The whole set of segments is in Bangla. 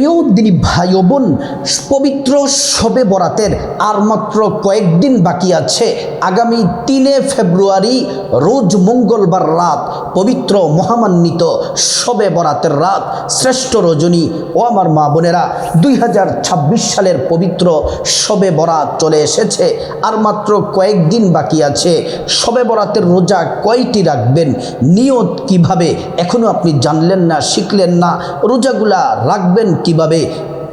প্রিয় দিনী ভাই বোন, পবিত্র শবে বরাতের আর মাত্র কয়েকদিন বাকি আছে। আগামী তিনে ফেব্রুয়ারি, রোজ মঙ্গলবার রাত, পবিত্র মহামান্বিত শবে বরাতের রাত, শ্রেষ্ঠ রজনী ও আমার মা বোনেরা, দুই হাজার ছাব্বিশ সালের পবিত্র শবে বরাত চলে এসেছে। আর মাত্র কয়েকদিন বাকি আছে। শবে বরাতের রোজা কয়টি রাখবেন? নিয়ত কীভাবে? এখনও আপনি জানলেন না, শিখলেন না। রোজাগুলা রাখবেন কীভাবে,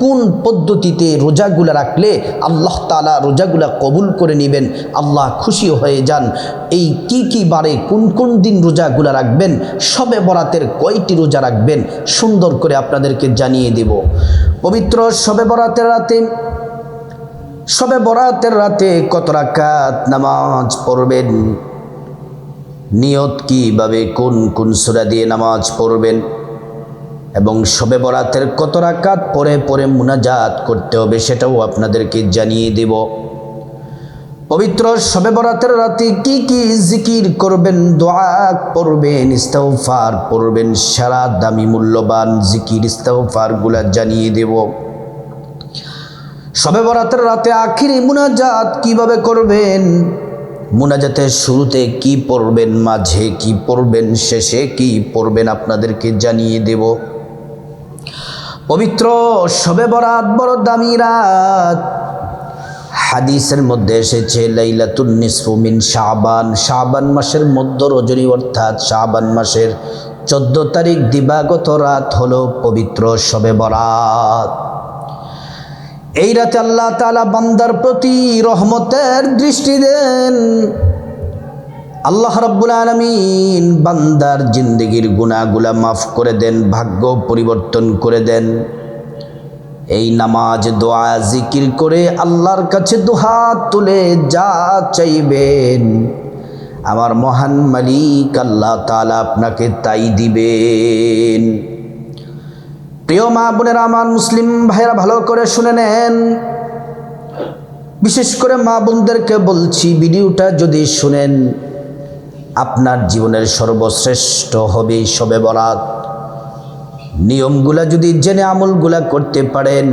কোন পদ্ধতিতে রোজাগুলা রাখলে আল্লাহ তালা রোজাগুলা কবুল করে নেবেন, আল্লাহ খুশি হয়ে যান, এই কি কি বারে কোন কোন দিন রোজাগুলা রাখবেন, সবে বরাতের কয়টি রোজা রাখবেন, সুন্দর করে আপনাদেরকে জানিয়ে দেব। পবিত্র সবে বরাতের রাতে, সবে বরাতের রাতে কত রাকাত নামাজ পড়বেন? নিয়ত কীভাবে কোন কোন সুরা দিয়ে নামাজ পড়বেন? এবং শবে বরাতের কত রাকাত পরে পরে মুনাজাত করতে হবে সেটাও আপনাদেরকে জানিয়ে দেব। পবিত্র শবে বরাতের রাতে কি কি জিকির করবেন, দোয়া পড়বেন ইস্তাউফার পড়বেন, সারা দামি মূল্যবান জিকির ইস্তাউফারগুলা জানিয়ে দেব। শবে বরাতের রাতে আখিরি মুনাজাত কীভাবে করবেন, মুনাজাতের শুরুতে কি পড়বেন, মাঝে কি পড়বেন, শেষে কি পড়বেন আপনাদেরকে জানিয়ে দেব। পবিত্র শবে বরাত, বড় দামি রাত। হাদিসের মধ্যে এসেছে, লাইলাতুন নিসফু মিন শাবান। শাবান মাসের মধ্য রজনী, অর্থাৎ শাবান মাসের চোদ্দ তারিখ দিবাগত রাত হলো পবিত্র শবে বরাত। এই রাতে আল্লাহ তালা বান্দার প্রতি রহমতের দৃষ্টি দেন। আল্লাহ রব্বুল আলমিন বান্দার জিন্দগির গুণাগুলা মাফ করে দেন, ভাগ্য পরিবর্তন করে দেন। এই নামাজ, দোয়া, জিকির করে আল্লাহর কাছে দুহাত তুলে যা চাইবেন, আমার মহান মালিক আল্লাহ তালা আপনাকে তাই দিবেন। প্রিয় মা বোনেরা, আমার মুসলিম ভাইয়েরা, ভালো করে শুনে নেন। বিশেষ করে মা বোনদেরকে বলছি, ভিডিওটা যদি শুনেন আপনার জীবনের সর্বশ্রেষ্ঠ হবে সবে বরাত। নিয়মগুলা যদি জেনে আমলগুলা করতে পারেন,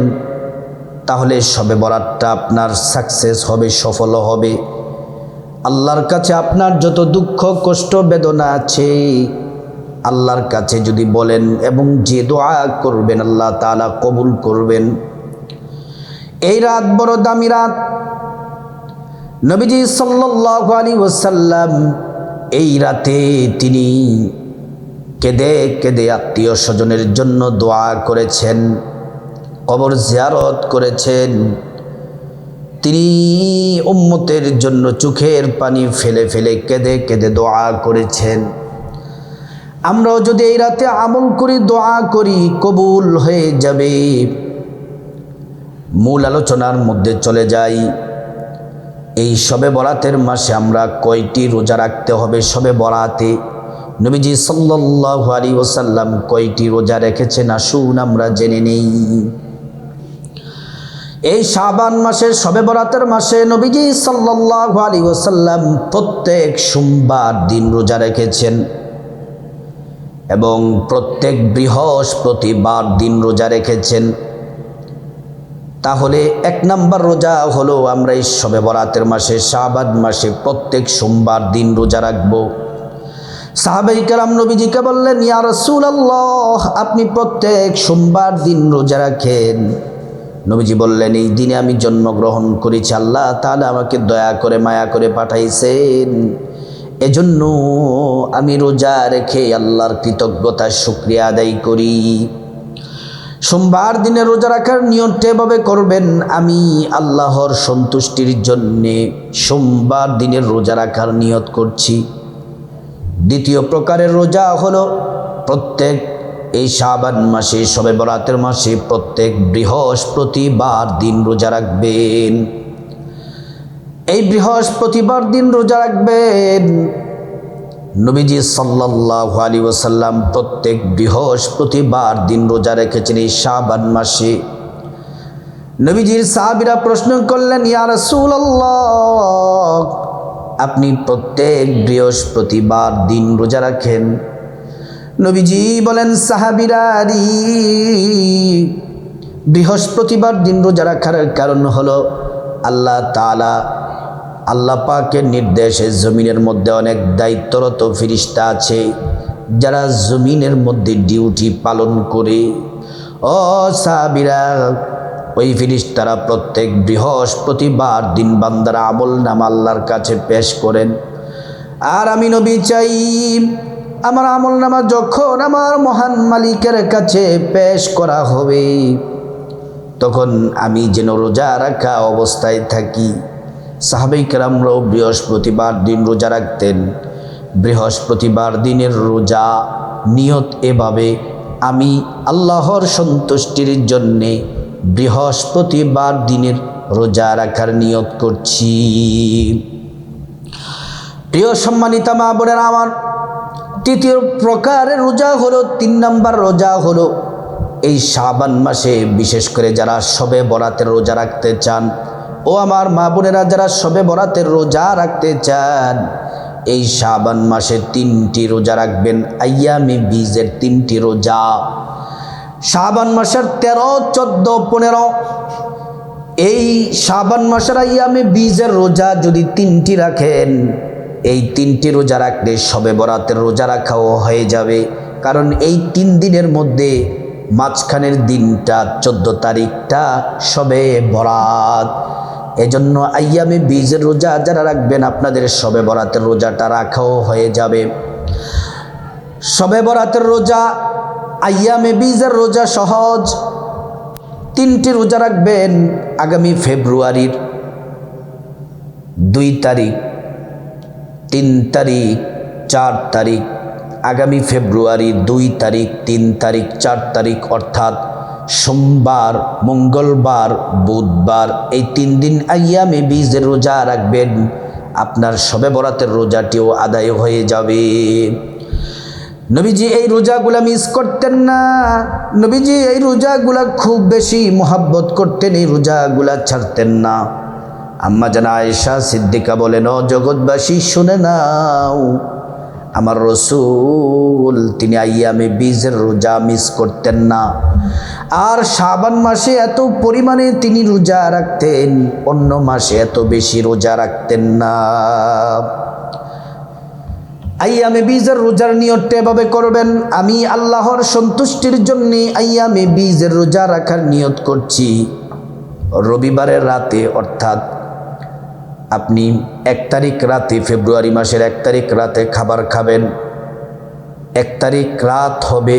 তাহলে সবে বরাতটা আপনার সাকসেস হবে, সফল হবে। আল্লাহর কাছে আপনার যত দুঃখ, কষ্ট, বেদনা আছে, আল্লাহর কাছে যদি বলেন এবং যে দোয়া করবেন, আল্লাহ তালা কবুল করবেন। এই রাত বড় দামি রাত। নবীজি সাল্লাহ আলী ওসাল্লাম এই রাতে তিনি কেঁদে কেঁদে আত্মীয় স্বজনের জন্য দোয়া করেছেন, কবর জিয়ারত করেছেন। তিনি উম্মতের জন্য চোখের পানি ফেলে ফেলে কেঁদে কেঁদে দোয়া করেছেন। আমরাও যদি এই রাতে আমল করি, দোয়া করি, কবুল হয়ে যাবে। মূল আলোচনার মধ্যে চলে যাই। এই সবে বরাতের মাসে আমরা কয়টি রোজা রাখতে হবে? সবে বরাতে নবীজি সাল্লাহ আলী ওসাল্লাম কয়টি রোজা রেখেছেন? আসুন আমরা জেনে নেই। এই শাবান মাসে সবে বরাতের মাসে নবীজি সাল্লাহ আলী ওসাল্লাম প্রত্যেক সোমবার দিন রোজা রেখেছেন এবং প্রত্যেক বৃহস্পতিবার দিন রোজা রেখেছেন। তাহলে এক নাম্বার রোজা হলো আমরা এই সবে বরাতের মাসে শাহবাদ মাসে প্রত্যেক সোমবার দিন রোজা রাখব। সাহাবাই কালাম নবীজিকে বললেন, ইয়া রসুল আল্লাহ আপনি প্রত্যেক সোমবার দিন রোজা রাখেন। নবীজি বললেন, এই দিনে আমি জন্মগ্রহণ করেছি, আল্লাহ তাহলে আমাকে দয়া করে, মায়া করে পাঠাইছেন। এজন্য আমি রোজা রেখে আল্লাহর কৃতজ্ঞতার শুক্রিয়া আদায় করি। সোমবার দিনে রোজা রাখার নিয়মটা এভাবে করবেন? আমি আল্লাহর সন্তুষ্টির জন্যে সোমবার দিনের রোজা রাখার নিয়ত করছি। দ্বিতীয় প্রকারের রোজা হলো প্রত্যেক এই শাবান মাসে, সবে বরাতের মাসে প্রত্যেক বৃহস্পতিবার দিন রোজা রাখবেন। এই বৃহস্পতিবার দিন রোজা রাখবেন। নবীজি সাল্লাহ আলী ওসাল্লাম প্রত্যেক বৃহস্পতিবার দিন রোজা রেখেছেন এই শাবান মাসে। নবীজির সাহাবিরা প্রশ্ন করলেন, ইয়া রাসূলুল্লাহ, আপনি প্রত্যেক বৃহস্পতিবার দিন রোজা রাখেন? নবীজি বলেন সাহাবিরারি বৃহস্পতিবার দিন রোজা রাখার কারণ হলো আল্লাহ তালা আল্লাহ পাকের নির্দেশে জমিনের মধ্যে অনেক দায়িত্বরত ফিরিস্তা আছে, যারা জমিনের মধ্যে ডিউটি পালন করে। ও সাবিরা ওই ফিরিস্তারা প্রত্যেক বৃহস্পতিবার দিন বান্দারা আমল নাম আল্লাহর কাছে পেশ করেন। আর আমি নবী চাই, আমার আমল নামা যখন আমার মহান মালিকের কাছে পেশ করা হবে, তখন আমি যেন রোজা রাখা অবস্থায় থাকি। সাহাবিক রামরাও বৃহস্পতিবার দিন রোজা রাখতেন। বৃহস্পতিবার দিনের রোজা নিয়ত এভাবে, আমি আল্লাহর সন্তুষ্টির জন্যে বৃহস্পতিবার দিনের রোজা রাখার নিয়ত করছি। প্রিয় সম্মানিতা মা বোনের আমার, তৃতীয় প্রকারের রোজা হলো, তিন নাম্বার রোজা হলো এই শাবান মাসে, বিশেষ করে যারা সবে বরাতের রোজা রাখতে চান ও আমার মা বোনেরা যারা সবে বরাতের রোজা রাখতে চান, এই শাবান মাসে তিনটি রোজা রাখবেন, আয়ামে বীজের তিনটি রোজা। শাবান মাসের তেরো, চোদ্দ, পনেরো, এই শাবান মাসের আয়ামে বীজের রোজা যদি তিনটি রাখেন, এই তিনটি রোজা রাখলে সবে বরাতের রোজা রাখাও হয়ে যাবে। কারণ এই তিন দিনের মধ্যে মাঝখানের দিনটা, চোদ্দ তারিখটা সবে বরাত। এজন্য আয়ামে বীজের রোজা যারা রাখবেন, আপনাদের সবে বরাতের রোজাটা রাখাও হয়ে যাবে। সবে বরাতের রোজা, আয়ামে বীজের রোজা সহজ। তিনটি রোজা রাখবেন আগামী ফেব্রুয়ারির দুই তারিখ, তিন তারিখ, চার তারিখ, আগামী ফেব্রুয়ারি দুই তারিখ, তিন তারিখ, চার তারিখ, অর্থাৎ সোমবার, মঙ্গলবার, বুধবার এই তিন দিন আইয়ামে বীজের রোজা রাখবেন। আপনার সবে বরাতের রোজাটিও আদায় হয়ে যাবে। নবীজি এই রোজাগুলা মিস করতেন না। নবীজি এই রোজাগুলা খুব বেশি মোহাব্বত করতেন, এই রোজাগুলা ছাড়তেন না। আম্মা জানা আয়েশা, সিদ্দিকা বলেন জগৎবাসী, শুনে নাও। আমার রসুল, তিনি আইয়ামে বীজের রোজা মিস করতেন না। আর শাবান মাসে এত পরিমাণে তিনি রোজা রাখতেন, অন্য মাসে এত বেশি রোজা রাখতেন না। আইয়ামে বীজের রোজার নিয়তটা এভাবে করবেন, আমি আল্লাহর সন্তুষ্টির জন্যে আইয়ামে বীজের রোজা রাখার নিয়ত করছি। রবিবারের রাতে, অর্থাৎ আপনি এক তারিখ রাতে ফেব্রুয়ারি মাসের এক তারিখ রাতে খাবার খাবেন। এক তারিখ রাত হবে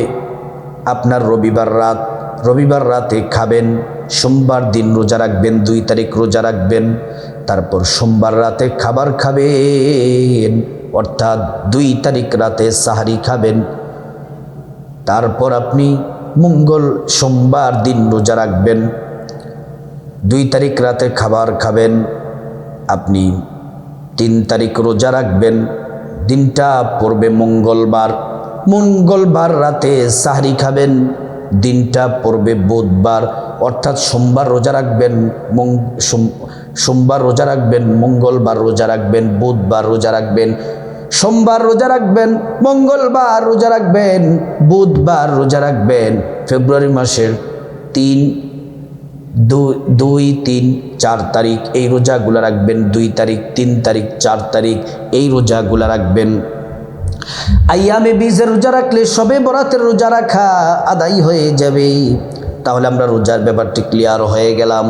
আপনার রবিবার রাত। রবিবার রাতে খাবেন, সোমবার দিন রোজা রাখবেন, দুই তারিখ রোজা রাখবেন, তারপর সোমবার রাতে খাবার খাবেন, অর্থাৎ দুই তারিখ রাতে সাহারি খাবেন। তারপর আপনি মঙ্গল সোমবার দিন রোজা রাখবেন, দুই তারিখ রাতে খাবার খাবেন আপনি তিন তারিখ রোজা রাখবেন, দিনটা পড়বে মঙ্গলবার। মঙ্গলবার রাতে সাহারি খাবেন, দিনটা পড়বে বুধবার। অর্থাৎ সোমবার রোজা রাখবেন সোমবার রোজা রাখবেন, মঙ্গলবার রোজা রাখবেন, বুধবার রোজা রাখবেন। সোমবার রোজা রাখবেন, মঙ্গলবার রোজা রাখবেন, বুধবার রোজা রাখবেন। ফেব্রুয়ারি মাসের তিন দুই তিন, চার তারিখ, এই রোজাগুলো রাখবেন। দুই তারিখ, তিন তারিখ, চার তারিখ, এই রোজাগুলো রাখবেন। আইয়ামে বীজের রোজা রাখলে সবে বরাতের রোজা রাখা আদায় হয়ে যাবে তাহলে আমরা রোজার ব্যাপারটি ক্লিয়ার হয়ে গেলাম।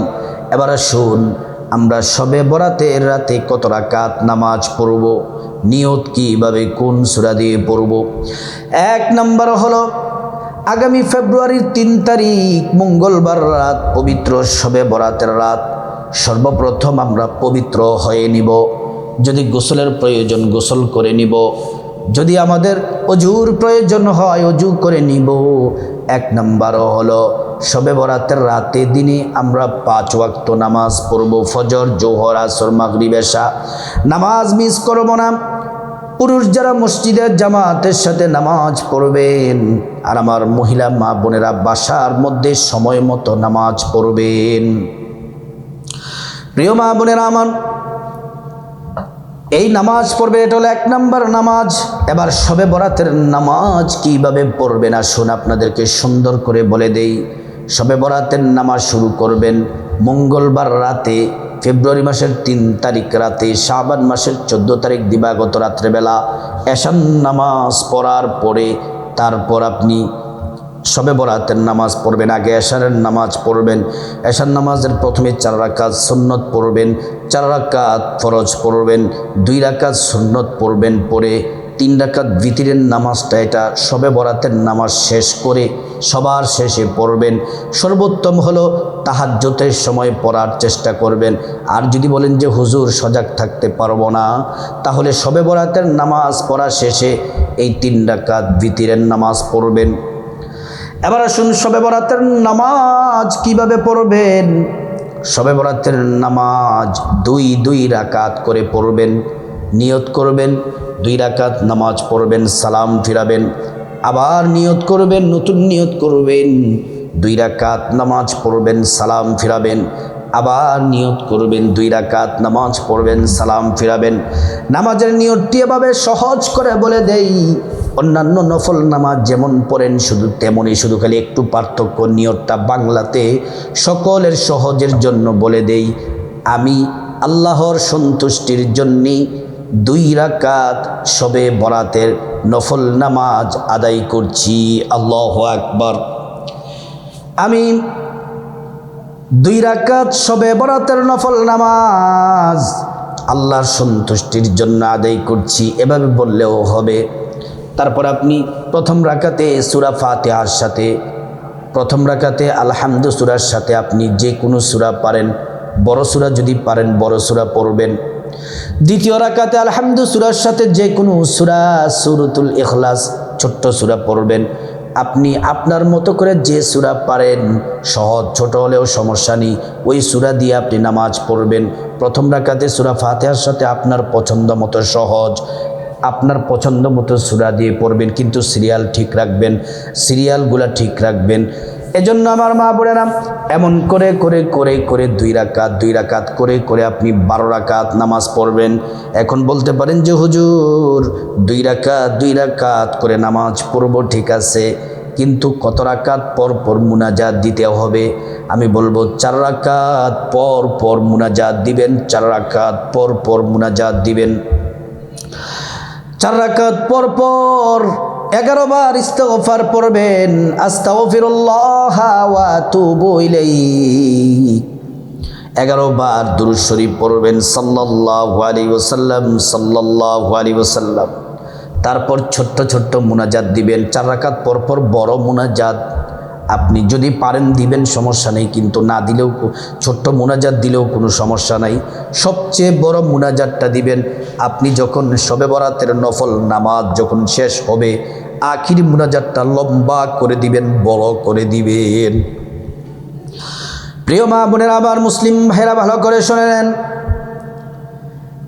এবার শুন আমরা সবে বরাতের রাতে কত রাকাত নামাজ পড়ব? নিয়ত কীভাবে কোন সুরা দিয়ে পড়ব? এক নম্বর হলো আগামী ফেব্রুয়ারির তিন তারিখ, মঙ্গলবার রাত, পবিত্র সবে বরাতের রাত, সর্বপ্রথম আমরা পবিত্র হয়ে নিব। যদি গোসলের প্রয়োজন গোসল করে নিব। যদি আমাদের অজুর প্রয়োজন হয় অজু করে নিব। এক নম্বরও হলো সবে বরাতের রাতে দিনে আমরা পাঁচ ওয়াক্ত নামাজ পড়ব। ফজর, জোহর, আসর মাগরিবেশা নামাজ মিস করব না। পুরুষ যারা মসজিদের জামাতের সাথে নামাজ পড়বেন, আর আমার মহিলা মা বোনেরা বাসার মধ্যে সময় মতো নামাজ পড়বেন। প্রিয় মা বোনেরা আমার, এই নামাজ পড়বে এটা হলো এক নম্বর নামাজ। এবার সবে বরাতের নামাজ কীভাবে পড়বে না শুন আপনাদেরকে সুন্দর করে বলে দেই। সবে বরাতের নামাজ শুরু করবেন মঙ্গলবার রাতে ফেব্রুয়ারি মাসের তিন তারিখ রাতে, শাবান মাসের চোদ্দ তারিখ দিবাগত রাত্রেবেলা এশান নামাজ পড়ার পরে তারপর আপনি সবে বরাতের নামাজ পড়বেন, আগে এশারের নামাজ পড়বেন। এশার নামাজের প্রথমে চার রাকাত সুন্নত পড়বেন, চার রাকাত ফরজ পড়বেন, দুই রাকাত সুন্নত পড়বেন, পরে তিন রাকাত ভিতরের নামাজটা এটা সবে বরাতের নামাজ শেষ করে সবার শেষে পড়বেন। সর্বোত্তম হলো তাহাজ্যতের সময় পড়ার চেষ্টা করবেন। আর যদি বলেন যে, হুজুর, সজাগ থাকতে পারব না, তাহলে সবে বরাতের নামাজ পড়া শেষে এই তিন রাকাত ভিতরের নামাজ পড়বেন। এবার আসুন সবে বরাতের নামাজ কীভাবে পড়বেন? সবে বরাতের নামাজ দুই দুই রাকাত করে পড়বেন। নিয়ত করবেন, দুই রাকাত নামাজ পড়বেন, সালাম ফিরাবেন, আবার নিয়ত করবেন, নতুন নিয়ত করবেন, দুই রাকাত নামাজ পড়বেন, সালাম ফিরাবেন, আবার নিয়ত করবেন, দুই রাকাত নামাজ পড়বেন, সালাম ফিরাবেন। নামাজের নিয়তটি এভাবে সহজ করে বলে দেই, অন্যান্য নফল নামাজ যেমন পড়েন, শুধু তেমনই, শুধু খালি একটু পার্থক্য নিয়তটা বাংলাতে সকলের সহজের জন্য বলে দেই, আমি আল্লাহর সন্তুষ্টির জন্যে দুই রাকাত সবে বরাতের নফল নামাজ আদায় করছি, আল্লাহ আকবর। আমি দুই রাকাত সবে বরাতের নফল নামাজ আল্লাহর সন্তুষ্টির জন্য আদায় করছি এভাবে বললেও হবে। তারপর আপনি প্রথম রাকাতে সুরা ফাতেহার সাথে, প্রথম রাকাতে আলহামদু সুরার সাথে আপনি যে কোনো সুরা পারেন, বড় সুরা যদি পারেন, বড় সুরা পড়বেন। দ্বিতীয় রাকাতে আলহামদু সুরার সাথে যে কোনো সুরা, সুরতুল ইখলাস, ছোট্ট সুরা পড়বেন। আপনি আপনার মতো করে যে সুরা পারেন, সহজ, ছোট হলেও সমস্যা নেই, ওই সুরা দিয়ে আপনি নামাজ পড়বেন। প্রথম রাকাতে সুরা ফাতেহার সাথে আপনার পছন্দ মতো সহজ, আপনার পছন্দ মতো সুরা দিয়ে পড়বেন। কিন্তু সিরিয়াল ঠিক রাখবেন, সিরিয়ালগুলা ঠিক রাখবেন। এজন্য আমার মা বোনেরা, এমন করে করে করে করে দুই রাকাত দুই রাকাত করে করে আপনি বারো রাকাত নামাজ পড়বেন। এখন বলতে পারেন যে, হুজুর, দুই রাকাত দুই রাকাত করে নামাজ পড়ব, ঠিক আছে। কিন্তু কত রাকাত পর পর মুনাজাত দিতে হবে? আমি বলব, চার রাকাত পর পর মুনাজাত দিবেন, চার রাকাত পর পর মুনাজাত দিবেন। চার রাকাত পর পর এগারো বার ইস্তফার পড়বেন এগারো বার দুরূদ শরীফ পড়বেন, সাল্লাল্লাহু আলাইহি ওয়াসাল্লাম, সাল্লাল্লাহু আলাইহি ওয়াসাল্লাম। তারপর ছোট্ট ছোট্ট মুনাজাত দিবেন, চার রাকাত পর পর বড় মুনাজাত। আপনি যদি পারেন দিবেন, সমস্যা নেই। কিন্তু না দিলেও ছোট্ট মুনাজাত দিলেও কোনো সমস্যা নাই। সবচেয়ে বড় মুনাজাতটা দিবেন, আপনি যখন সবে বরাতের নফল নামাজ যখন শেষ হবে, আখির মুনাজাতটা লম্বা করে দিবেন, বড় করে দিবেন। প্রিয় মা বোনের, আবার মুসলিম ভাইরা ভালো করে শুনে নেন।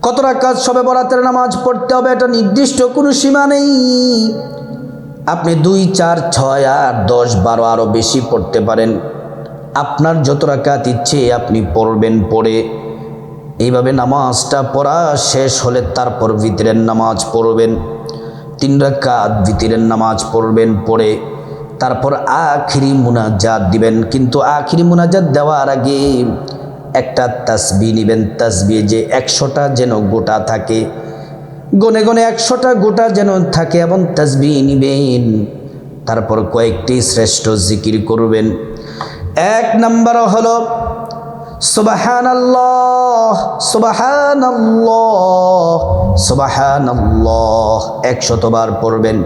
কত রাকাত সবে বরাতের নামাজ পড়তে হবে এটা নির্দিষ্ট কোনো সীমা নেই। আপনি দুই, চার, ছয়, আট, দশ, বারো আরও বেশি পড়তে পারেন। আপনার যত রাকাত ইচ্ছে আপনি পড়বেন, পড়ে। এইভাবে নামাজটা পড়া শেষ হলে তারপর ভিতরের নামাজ পড়বেন। তিন রাকাত ভিতরের নামাজ পড়বেন, পড়ে। তারপর আখিরি মুনাজাত দিবেন। কিন্তু আখিরি মুনাজাত দেওয়ার আগে একটা তাসবি নেবেন। তাসবি যে একশোটা যেন গোটা থাকে। গনে গনে একশোটা গোটা যেন থাকে এবং তাজবি নিবেন। তারপর কয়েকটি শ্রেষ্ঠ জিকির করবেন। এক নম্বর হল সুবাহান আল্লাহ সুবাহান একশতবার পড়বেন।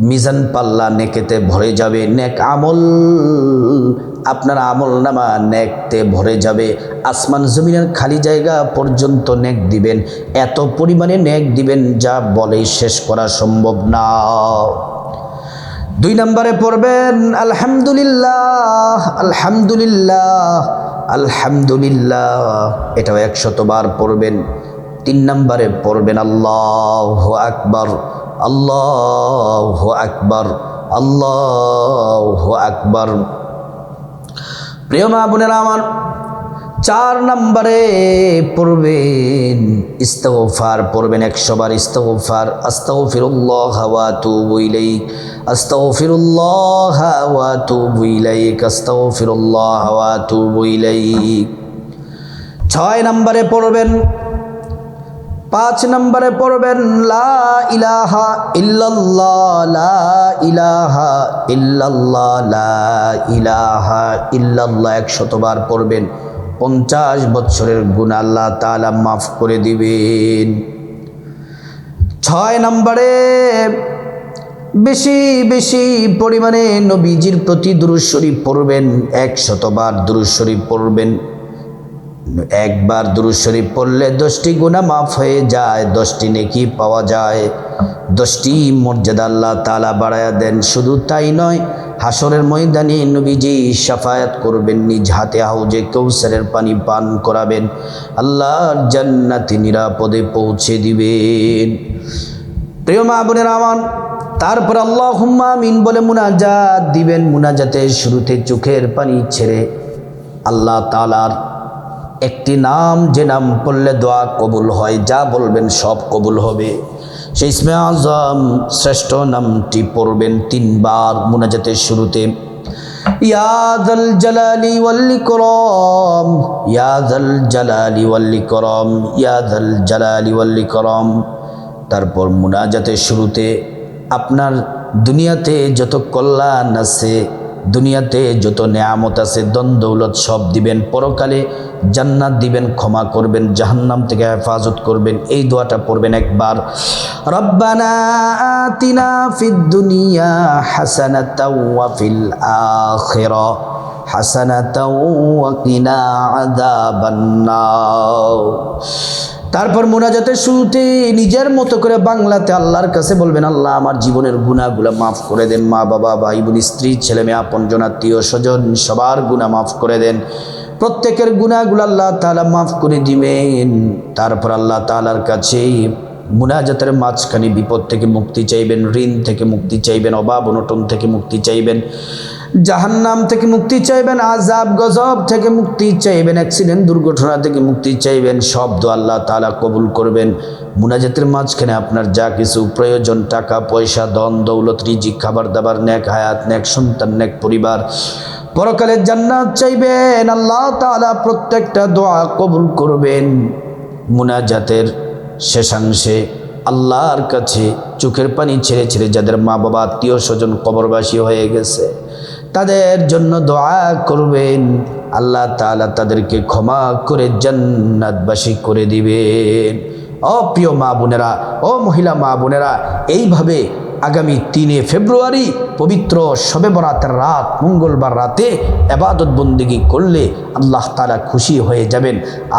মিজান পাল্লা নেকেতে ভরে যাবে নেক আমল। আপনার আমল নামা নেকতে ভরে যাবে। আসমান জমিনের খালি জায়গা পর্যন্ত নেক দিবেন। এত পরিমাণে নেক দিবেন যা বলে শেষ করা সম্ভব না। দুই নম্বরে পড়বেন, আলহামদুলিল্লাহ আলহামদুলিল্লাহ আলহামদুলিল্লাহ। এটাও একশতবার পড়বেন। তিন নম্বরে পড়বেন, আল্লাহ আকবর। আল্লাহ আকবর আল্লাহ আকবর। প্রিয় মা বোনেরা আমার, চার নম্বরে পড়বেন, ইস্তগফার পড়বেন একশো বার ইস্তগফার, আস্তাগফিরুল্লাহ ওয়া আতুবু ইলাইক, আস্তাগফিরুল্লাহ ওয়া আতুবু ইলাইক, আস্তাগফিরুল্লাহ ওয়া আতুবু ইলাইক। ছয় নম্বরে পড়বেন পাঁচ নম্বরে পড়বেন, লা ইলাহা ইল্লাল্লাহ, লা ইলাহা ইল্লাল্লাহ, লা ইলাহা ইল্লাল্লাহ একশতবার পড়বেন। পঞ্চাশ বৎসরের গুণ আল্লাহ তাআলা মাফ করে দিবেন। ছয় নম্বরে, বেশি বেশি পরিমাণে নবীজির প্রতি দুরুদ শরীফ পড়বেন, একশতবার দুরুদ শরীফ পড়বেন। একবার দুরুদ শরীফ পড়লে দশটি গুণা মাফ হয়ে যায়, দশটি নেকি পাওয়া যায়। দশটি মর্যাদা আল্লাহ তালা বাড়ায়া দেন। শুধু তাই নয় হাসরের ময়দানে নবীজি সাফায়াত করবেন, নিজ হাতে হাউজে কৌসারের পানি পান করাবেন। আল্লাহর জান্নাতি নিরাপদে পৌঁছে দিবেন। প্রিয় মা বোনের আমার, তারপর আল্লাহ হুম্মা মিন বলে মুনাজাত দিবেন। মুনাজাতের শুরুতে চোখের পানি ছেড়ে আল্লাহ তালার একটি নাম, যে নাম পড়লে দোয়া কবুল হয়, যা বলবেন সব কবুল হবে। সেই ইসমে আজম শ্রেষ্ঠ নামটি পড়বেন তিনবার মুনাজাতের শুরুতে ইয়াদল জালালি ওয়াল্লি করম ইয়াদল জালালি ওয়াল্লি করম ইয়াদল জালালি ওয়াল্লি করম তারপর মুনাজাতের শুরুতে, আপনার দুনিয়াতে যত কল্যাণ আছে দুনিয়াতে যত নেয়ামত আছে, দন দৌলত সব দিবেন। পরকালে জান্নাত দিবেন, ক্ষমা করবেন, জাহান্নাম থেকে হেফাজত করবেন। এই দোয়াটা পড়বেন একবার। রব্বানা আতিনা দুনিয়া তারপর মোনাজাতের শুরুতে নিজের মতো করে বাংলাতে আল্লাহর কাছে বলবেন, আল্লাহ, আমার জীবনের গুণাগুলো মাফ করে দেন। মা, বাবা, ভাই, বোন, স্ত্রী, ছেলে, মেয়ে আপনজন আত্মীয়, স্বজন, সবার গুণা মাফ করে দেন। প্রত্যেকের গুণাগুলো আল্লাহ তালা মাফ করে দিবেন। তারপর আল্লাহ তালার কাছে মুনাজাতের মাঝখানে বিপদ থেকে মুক্তি চাইবেন, ঋণ থেকে মুক্তি চাইবেন, অভাব অনটন থেকে মুক্তি চাইবেন, জাহান্নাম থেকে মুক্তি চাইবেন আজাব গজব থেকে মুক্তি চাইবেন, অ্যাক্সিডেন্ট, দুর্ঘটনা থেকে মুক্তি চাইবেন শব্দ আল্লাহ তালা কবুল করবেন। মুনাজাতের মাঝখানে আপনার যা কিছু প্রয়োজন, টাকা, পয়সা দন দৌলত, রিজিক খাবার দাবার ন্যাক হায়াত ন্যাক সন্তান ন্যাক পরিবার, পরকালে জান্নাত চাইবেন, আল্লাহ তালা প্রত্যেকটা দোয়া কবুল করবেন। মুনাজাতের শেষাংশে আল্লাহর কাছে চোখের পানি ছেড়ে ছেড়ে যাদের মা বাবা আত্মীয় স্বজন কবরবাসী হয়ে গেছে, তাদের জন্য দোয়া করবেন। আল্লাহ তাআলা তাদেরকে ক্ষমা করে জান্নাতবাসী করে দিবেন। অপ্রিয় মা বোনেরা ও মহিলা মা বোনেরা এইভাবে আগামী তিনে ফেব্রুয়ারি পবিত্র শবে বরাতের রাত, মঙ্গলবার রাতে এবাদত বন্দিগি করলে আল্লাহ তালা খুশি হয়ে যাবেন।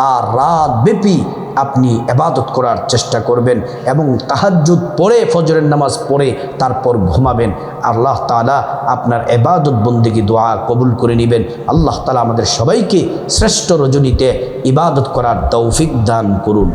আর রাত ব্যাপী আপনি এবাদত করার চেষ্টা করবেন এবং তাহাজুদ পড়ে ফজরের নামাজ পড়ে তারপর ঘুমাবেন। আল্লাহ তালা আপনার এবাদত বন্দিকে দোয়া কবুল করে নেবেন। আল্লাহ তালা আমাদের সবাইকে শ্রেষ্ঠ রজনীতে ইবাদত করার তৌফিক দান করুন।